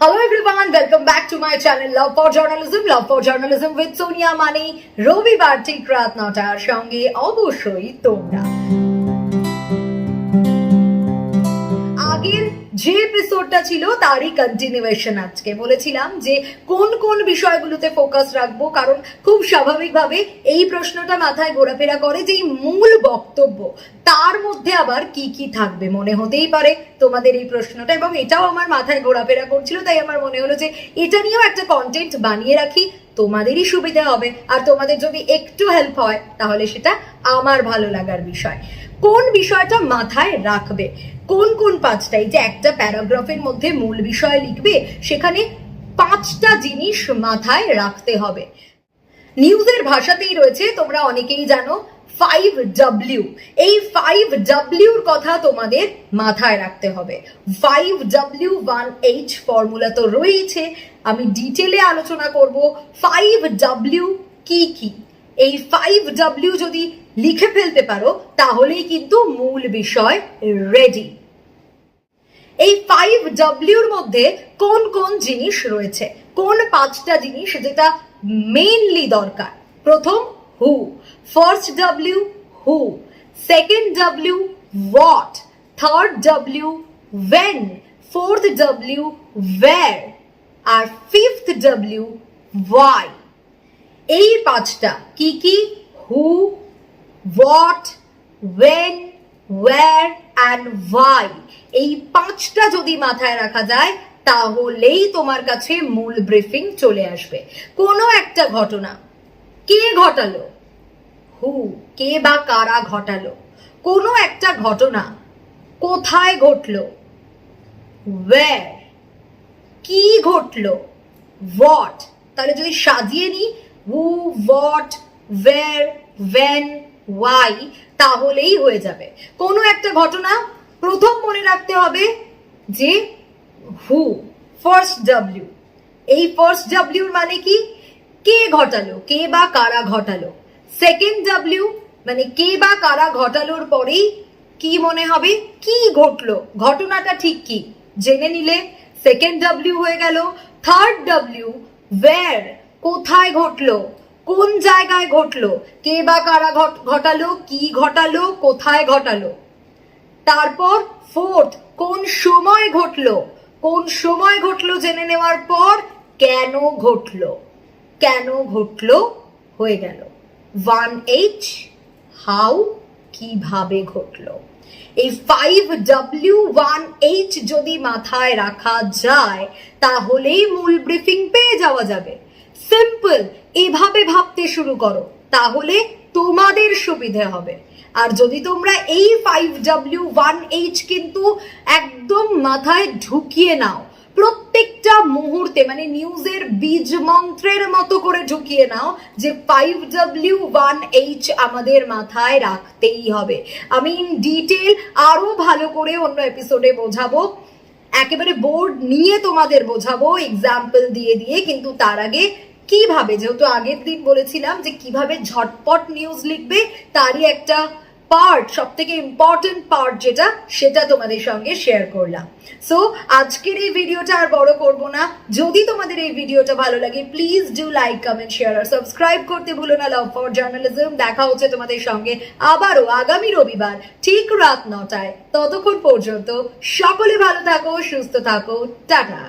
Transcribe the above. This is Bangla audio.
Hello everyone, welcome back to my channel Love for Journalism, Love for Journalism with Sonia Mani, রবিবার ঠিক রাত নটার সঙ্গে অবশ্যই তোমরা আগের যে এপিসোডটা ছিল, তারই কন্টিনিউয়েশন আজকে। বলেছিলাম যে কোন কোন বিষয়গুলোতে ফোকাস রাখব, কারণ খুব স্বাভাবিকভাবে এই প্রশ্নটা মাথায় ঘোরাফেরা করে যে এই মূল বক্তব্য, তার মধ্যে আবার কি কি থাকবে, মনে হতেই পারে তোমাদের এই প্রশ্নটা, এবং এটাও আমার মাথায় ঘোরাফেরা করছিল, তাই আমার মনে হলো যে এটা নিয়েও একটা কন্টেন্ট বানিয়ে রাখি। তোমাদেরই সুবিধা হবে। আর তোমাদের যদি একটু হেল্প হয়, তাহলে সেটা আমার ভালো লাগার বিষয়। কোন বিষয়টা মাথায় রাখবে? কোন কোন পাঁচটা? এই যে একটা প্যারাগ্রাফের মধ্যে মূল বিষয় লিখবে, সেখানে পাঁচটা জিনিস মাথায় রাখতে হবে। নিউজের ভাষাতেই রয়েছে, তোমরা অনেকেই জানো ফাইভ ডাব্লিউ এই ফাইভ ডাব্লিউর কথা তোমাদের মাথায় রাখতে হবে। Five W one H formula তো রয়েছে। আমি ডিটেলে আলোচনা করব। ফাইভ ডাব্লিউ কি কি? এই ফাইভ ডাব্লিউ যদি লিখে ফেলতে পারো, তাহলেই কিন্তু মূল বিষয় রেডি এই ফাইভ ডাব্লিউর মধ্যে কোন কোন জিনিস রয়েছে? কোন পাঁচটা জিনিস যেটা মেইনলি দরকার? প্রথম who first W who second W what third W when fourth W where আর ফিফথ ডাব্লিউ ওয়াই এই পাঁচটা কি কি? Who what when where and why এই পাঁচটা যদি মাথায় রাখা যায়, তাহলেই তোমার কাছে মূল ব্রিফিং চলে আসবে। কোনো একটা ঘটনা কে ঘটালো? হু, কে বা কারা ঘটালো? কোনো একটা ঘটনা কোথায় ঘটলো? কি ঘটলো? হোয়াট তাহলে যদি সাজিয়ে নিই who what where when why তাহলেই হয়ে যাবে। কোনো একটা ঘটনা প্রথম মনে রাখতে হবে যে হু ফার্স্ট ডাব্লিউ এই ফার্স্ট ডাব্লিউর মানে কি? কে ঘটালো? কে বা কারা ঘটালো? সেকেন্ড ডাব্লিউ মানে কে বা কারা ঘটালোর পরেই কি মনে হবে? কি ঘটলো? ঘটনাটা ঠিক কি? জেনে নিলে সেকেন্ড ডাব্লিউ হয়ে গেল। থার্ড ডাব্লিউ ওয়্যার কোথায় ঘটলো? কোন জায়গায় ঘটলো? কে বা কারা ঘট- ঘটালো? কি ঘটালো? কোথায় ঘটালো? তারপর ফোর্থ কোন সময় ঘটলো? কোন সময় ঘটলো জেনে নেওয়ার পর কেন ঘটলো? কেন ঘটলো? হয়ে গেল। ওয়ান এইচ হাউ কীভাবে ঘটলো? এই ফাইভ ডাব্লিউ ওয়ান এইচ যদি মাথায় রাখা যায়, তাহলেই মূল ব্রিফিং পেয়ে যাওয়া যাবে। সিম্পল এভাবে ভাবতে শুরু করো, তাহলে তোমাদের সুবিধে হবে। আর যদি তোমরা এই ফাইভ ডাব্লিউ ওয়ান এইচ কিন্তু একদম মাথায় ঢুকিয়ে নাও প্রত্যেকটা মুহূর্তে মানে নিউজের বীজ মন্ত্রের মতো করে ঢুকিয়ে নাও যে ফাইভ ডাব্লিউ ওয়ান এইচ আমাদের মাথায় রাখতেই হবে। আমি ইন ডিটেল আরও ভালো করে অন্য এপিসোডে বোঝাবো। একেবারে বোর্ড নিয়ে তোমাদের বোঝাবো এক্সাম্পল দিয়ে দিয়ে, কিন্তু তার আগে কীভাবে, যেহেতু আগের দিন বলেছিলাম যে কীভাবে ঝটপট নিউজ লিখবে, তারই একটা পার্ট সব থেকে ইম্পর্টেন্ট পার্ট যেটা, সেটা তোমাদের সঙ্গে শেয়ার করলাম। সো আজকের এই ভিডিওটা আর বড় করব না। যদি তোমাদের এই ভিডিওটা ভালো লাগে please do like comment share R subscribe করতে ভুলো না। লাভ ফর জার্নালিজম দেখা হচ্ছে তোমাদের সঙ্গে আবারও আগামী রবিবার, ঠিক রাত নটায়। ততক্ষণ পর্যন্ত সকলে ভালো থাকো, সুস্থ থাকো। টাটা।